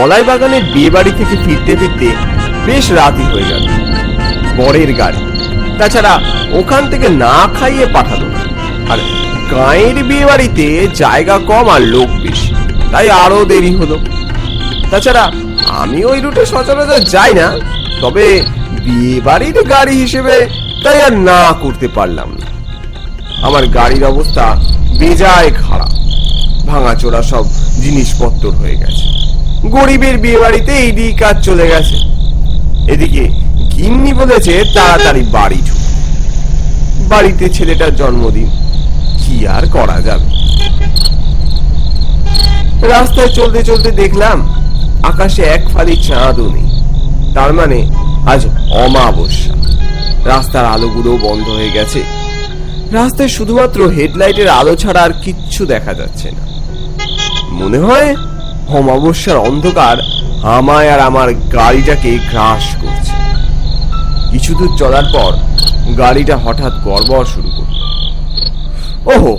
কলাই বাগানের বিয়ে বাড়ি থেকে ফিরতে ফিরতে বেশ রাতই হয়ে গেল। বরের গাড়ি। তাছাড়া ওখান থেকে না খাইয়ে পাঠালো। আর গাঁয়ের বিয়ে বাড়িতে জায়গা কম আর লোক বেশি। তাই আরও দেরি হলো। তাছাড়া আমি ওই রুটে সচরাচর যাই না। তবে বিয়ে বাড়ির গাড়ি হিসেবে তাই আর না করতে পারলাম না। আমার গাড়ির অবস্থা বেজায় খারাপ। ভাঙাচোরা সব জিনিসপত্র হয়ে গেছে। গরিবের বিয়ে বাড়িতে এই দিক কাজ চলে গেছে। এদিকে গিন্নি বলেছে, তাড়াতাড়ি বাড়ি ঢুক। বাড়িতে ছেলেটার জন্মদিন, কি আর করা যাবে? রাস্তায় চলতে চলতে দেখলাম, আকাশে এক ফালি চাঁদও নেই। তার মানে আজ অমাবস্যা। রাস্তার আলোগুলো বন্ধ হয়ে গেছে। রাস্তায় শুধুমাত্র হেডলাইটের আলো ছাড়া আর কিচ্ছু দেখা যাচ্ছে না। মনে হয় অমাবস্যার অন্ধকার আমায় আর আমার গাড়িটাকে গ্রাস করছে। কিছু দূর চলার পর গাড়িটা হঠাৎ গড়বড় শুরু করল। ওহো,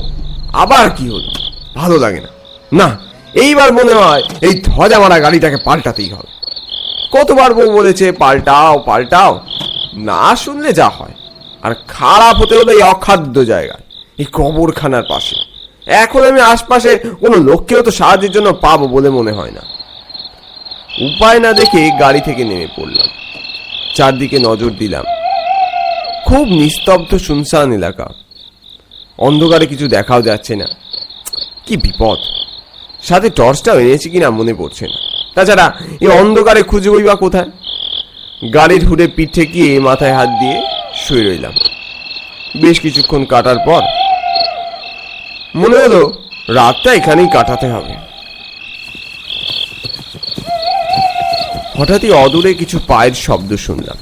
আবার কি হলো? ভালো লাগে না। না, এইবার মনে হয় এই ধ্বজা মারা গাড়িটাকে পাল্টাতেই হবে। কতবার বউ বলেছে, পাল্টাও পাল্টাও। না শুনলে যা হয়। আর খারাপ হতে হলো এই অখাদ্য জায়গা এই কবরখানার পাশে। এখন আমি আশপাশে কোনো লোককেও তো সাহায্যের জন্য পাবো বলে মনে হয় না। উপায় না দেখে গাড়ি থেকে নেমে পড়লাম। চারদিকে নজর দিলাম। খুব নিস্তব্ধ শুনশান এলাকা। অন্ধকারে কিছু দেখাও যাচ্ছে না। কি বিপদ। সাথে টর্চটাও এনেছি কিনা মনে পড়ছে না। তাছাড়া এই অন্ধকারে খুঁজবই বা কোথায়? গাড়ির হুডে পিঠে গিয়ে মাথায় হাত দিয়ে শুয়ে রইলাম। বেশ কিছুক্ষণ কাটার পর মনে হলো রাতটা এখানেই কাটাতে হবে। হঠাৎই অদূরে কিছু পায়ের শব্দ শুনলাম।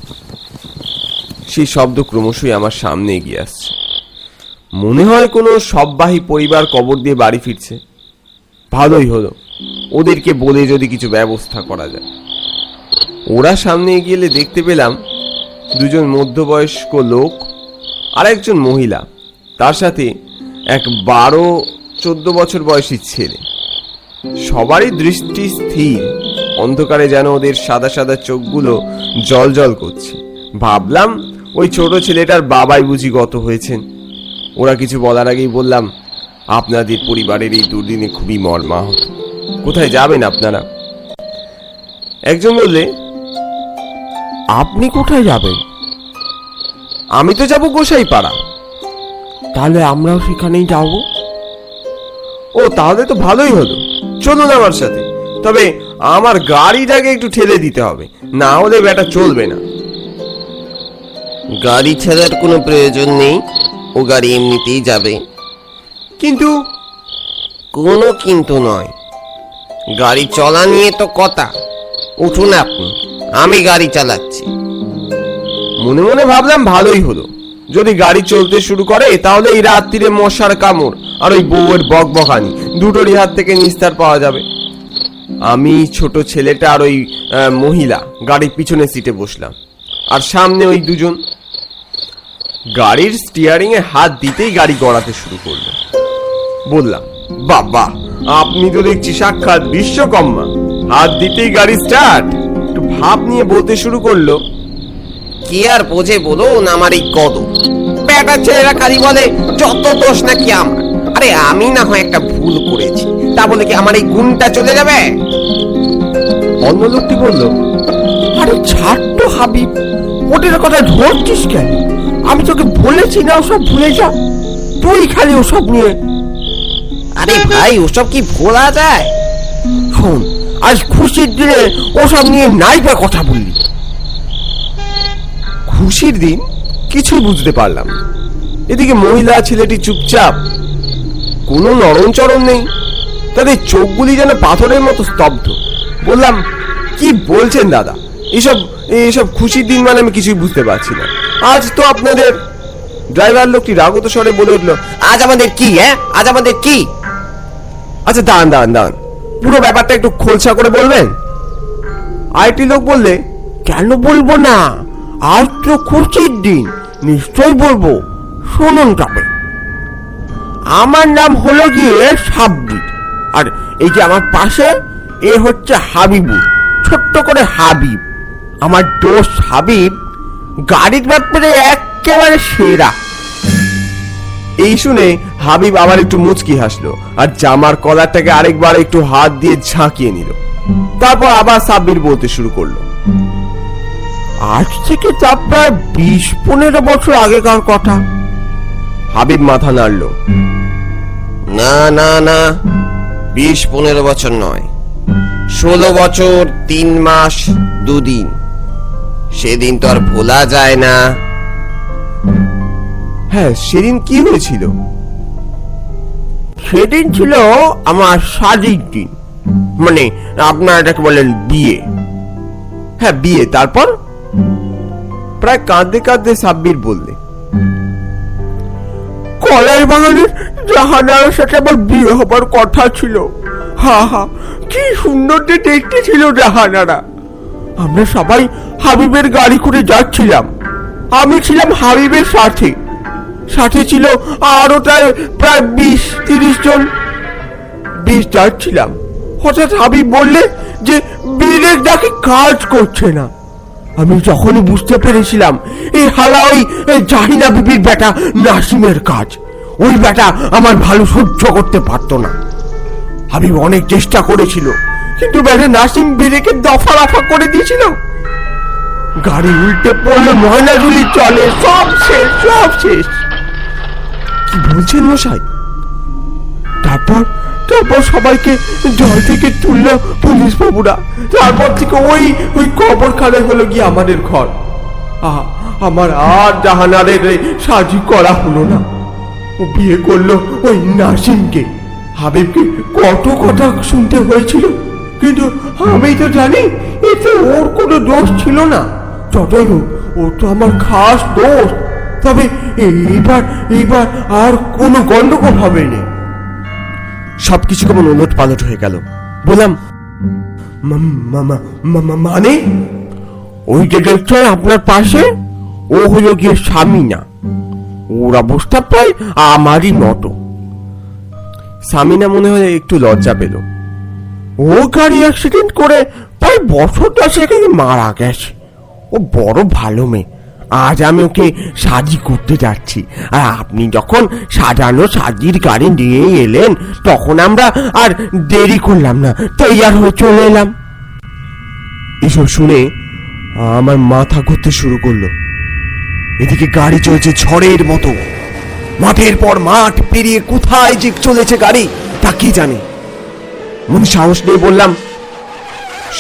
সেই শব্দ ক্রমশই আমার সামনে এগিয়ে আসছে। মনে হয় কোনো সববাহী পরিবার কবর দিয়ে বাড়ি ফিরছে। ভালোই হলো, ওদেরকে বলে যদি কিছু ব্যবস্থা করা যায়। ওরা সামনে এলে দেখতে পেলাম দুজন মধ্যবয়স্ক লোক আর একজন মহিলা। তার সাথে এক বারো চোদ্দ বছর বয়সী ছেলে। সবারই দৃষ্টি স্থির, অন্ধকারে যেন ওদের সাদা সাদা চোখগুলো জল জল করছে। ভাবলাম ওই ছোট ছেলেটার বাবাই বুঝি গত হয়েছেন। ওরা কিছু বলার আগেই বললাম, আপনাদের পরিবারের এই দুর্দিনে খুবই মর্মাহত। কোথায় যাবেন আপনারা? একজন বললে, আপনি কোথায় যাবেন? আমি তো যাব গোসাই পাড়া তাহলে আমরাও সেখানেই যাব? ও তাহলে তো ভালোই হলো। চলুন আমার সাথে। তবে আমার গাড়িটাকে একটু ঠেলে দিতে হবে না হলে ব্যাটা চলবে না। গাড়ি ছাড়ার কোনো প্রয়োজন নেই। ও গাড়ি এমনিতেই যাবে। কিন্তু কোনো কিন্তু নয়। গাড়ি চলা নিয়ে তো কথা। উঠুন আপনি আমি গাড়ি চালাচ্ছি। মনে মনে ভাবলাম ভালোই হলো। যদি গাড়ি চলতে শুরু করে, তাহলে এই রাত্রিরে মশার কামড় আর ওই বউয়ের বক বকানি দুটোরই হাত থেকে নিস্তার পাওয়া যাবে। আমি ছোট ছেলেটা আর ওই মহিলা গাড়ির পিছনে সিটে বসলাম। আর সামনে ওই দুজন। গাড়ির স্টিয়ারিং এ হাত দিতেই গাড়ি গড়াতে শুরু করল। বললাম, বাবা, আপনি তো দেখছি সাক্ষাৎ বিশ্বকর্মা। হাত দিতেই গাড়ি স্টার্ট একটু ভাব নিয়ে বলতে শুরু করল কি আর বোঝে বলুন আমার এই কদ বেটা ছেলেরা খালি বলে যত দোষ নাকি আমার? আরে আমি না হয় একটা ভুল করেছি। তা বলে কি আমার এই গুণটা চলে যাবে? অন্য লোকটি বলল আরে ছাড় তো হাবিব ওদের কথা ধরছিস কেন? আমি তোকে বলেছি না ওসব ভুলে যা। তুই খালি ওসব নিয়ে আরে ভাই ওসব কি ভোলা যায়? শোন আজ খুশির দিনে ওসব নিয়ে নাই বা কথা বললি। খুশির দিন কিছুই বুঝতে পারলাম। এদিকে মহিলা ছেলেটি চুপচাপ, কোনো নরম চরম নেই, তাদের চোখগুলি যেন পাথরের মতো স্তব্ধ। বললাম, কি বলছেন দাদা? এসব এসব খুশির দিন মানে আমি কিছুই বুঝতে পারছি না। আজ তো আপনাদের ড্রাইভার লোকটি রাগত স্বরে বলে উঠল, আজ আমাদের কি হ্যাঁ? আজ আমাদের কি? আচ্ছা দাঁড়ান দাঁড়ান দাঁড়ান। পুরো ব্যাপারটা একটু খোলসা করে বলবেন? আইটি লোক বললে, কেন বলব না? আজ তো খুশির দিন, নিশ্চয় বলব, শুনুন তবে। আমার নাম হলো গিয়ে সাব্বির, আর এই যে আমার পাশে, এ হচ্ছে হাবিবুর, ছোট্ট করে হাবিব। আমার দোষ হাবিব, গাড়ির ব্যাপারে একেবারে সেরা। এই শুনে হাবিব আবার একটু মুচকি হাসলো, আর জামার কলারটাকে আরেকবার একটু হাত দিয়ে ঝাঁকিয়ে নিল। তারপর আবার সাব্বির বলতে শুরু করল। আজ থেকে তা প্রায় বিশ পনেরো বছর আগেকার কথা। হাবিব মাথা নাড়লো। না না না বিশ পনেরো বছর নয়। ষোলো বছর তিন মাস দুদিন। সেদিন তো আর ভোলা যায় না। হ্যাঁ সেদিন কি হয়েছিল? সেদিন ছিল আমার শাদির দিন। মানে আপনারা এটাকে বলেন বিয়ে। হ্যাঁ বিয়ে তারপর? প্রায় কাঁদতে কাঁদতে সাব্বির বললে, কলাই বাগানের জাহানার সাথে আমার বিয়ে হবার কথা ছিল। হা হা, কি সুন্দর যে দেখতে ছিল জাহানারা। আমরা সবাই হাবিবের গাড়ি করে যাচ্ছিলাম। আমি ছিলাম হাবিবের সাথে। সাথে ছিল আরও প্রায় প্রায় বিশ, তিরিশ জন। বেশ যাচ্ছিলাম। হঠাৎ হাবিব বললে যে, বিলের ডাকে কাজ করছে না। আমি যখনই বুঝতে পেরেছিলাম, এই হালা ওই জাহিনা বিবির বেটা নাসিমের কাজ, ওই বেটা আমার ভালো সহ্য করতে পারতো না। হাবিব অনেক চেষ্টা করেছিল, কিন্তু বেটা নাসিম বিরেকে দফা রফা করে দিয়েছিল। গাড়ি উল্টে পড়ল ময়নাগুলি চলে, সব শেষ সব শেষ। কি বলছেন মশাই? তারপর তারপর সবাইকে জল থেকে তুললো পুলিশ বাবুরা। তারপর থেকে ওই ওই কবরখানে হলো গিয়ে আমাদের ঘর। আমার আর জাহানারের সাজি করা হলো না। ও বিয়ে করল ওই নাসিমকে। হাবিবকে কত কথা শুনতে হয়েছিল। কিন্তু আমি তো জানি, এতে ওর কোনো দোষ ছিল না। যতই হোক, ও তো আমার খাস দোষ। তবে এইবার এইবার আর কোনো গন্ডগোল হবে না। সবকিছু কেমন ওলট পালট হয়ে গেল। বললাম মানে? ওই যে আপনার পাশে, ও হলো গিয়ে স্বামী না। ওর অবস্থা প্রায় আমারই মতো। সামিনা মনে হয় একটু লজ্জা পেল। ও গাড়ি অ্যাক্সিডেন্ট করে প্রায় বছর দশেক মারা গেছে। ও বড় ভালো মেয়ে। আজ আমি ওকে সাজি করতে যাচ্ছি। আর আপনি যখন সাজানো সাজির গাড়ি নিয়ে এলেন, তখন আমরা আর দেরি করলাম না, তৈয়ার হয়ে চলে এলাম। এসব শুনে আমার মাথা ঘুরতে শুরু করল। এদিকে গাড়ি চলছে ঝড়ের মতো। মাঠের পর মাঠ পেরিয়ে কোথায় যে চলেছে গাড়ি, তা কে জানে? মনে সাহস নিয়ে বললাম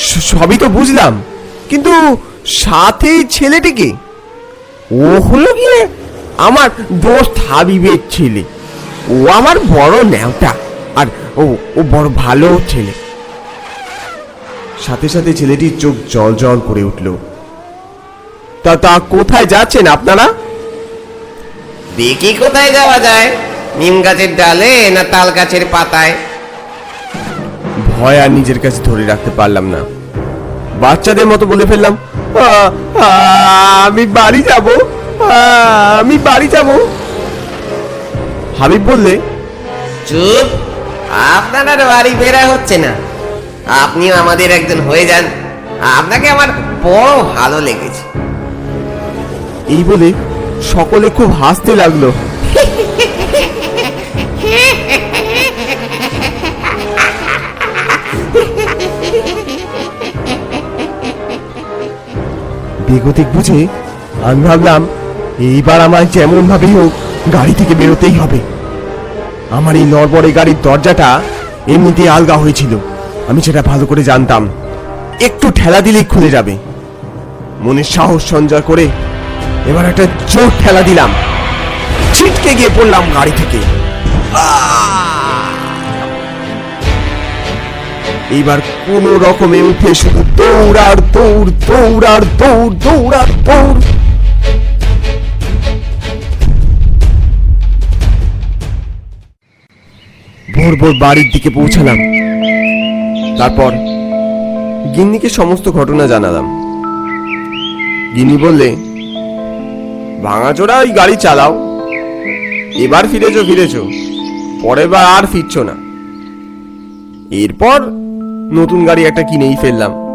সবই তো বুঝলাম। কিন্তু সাথে ছেলেটিকে ও হলো গিয়ে আমার দোস্ত হাবিবের ছেলে। ও আমার বড় ন্যাওটা আর ও ও বড় ভালো ছেলে। সাথে সাথে ছেলেটির চোখ জল জল করে উঠল। তা তা কোথায় যাচ্ছেন আপনারা? দেখি কোথায় যাওয়া যায়। নিম গাছের ডালে না তাল গাছের পাতায়? ভয় আর নিজের কাছে ধরে রাখতে পারলাম না। বাচ্চাদের মতো বলে ফেললাম। "আ, আ, আমি বাড়ি যাব। আমি বাড়ি যাব। হাবিব বললে চুপ। আপনার আর বাড়ি ফেরা হচ্ছে না। আপনিও আমাদের একজন হয়ে যান। আপনাকে আমার বড় ভালো লেগেছে। এই বলে সকলে খুব হাসতে লাগল। বেগতিক বুঝে আমি ভাবলাম, এইবার আমার যেমন ভাবেই হোক গাড়ি থেকে বেরোতেই হবে। আমার এই নরবরে গাড়ির দরজাটা এমনিতেই আলগা হয়েছিল। আমি সেটা ভালো করে জানতাম। একটু ঠেলা দিলেই খুলে যাবে। মনের সাহস সঞ্চয় করে এবার একটা জোর ঠেলা দিলাম। ছিটকে গিয়ে পড়লাম গাড়ি থেকে। এইবার কোন রকমে উঠে শুধু দৌড়ার দৌড় দৌড়ার দৌড় দৌড়ার দৌড়। ভোর ভোর বাড়ির দিকে পৌঁছালাম। তারপর গিন্নিকে সমস্ত ঘটনা জানালাম। গিন্নি বললে, ভাঙাচোরা, ওই গাড়ি চালাও। এবার ফিরেছো ফিরেছো। পরের বার আর ফিরছো না। এরপর নতুন গাড়ি একটা কিনেই ফেললাম।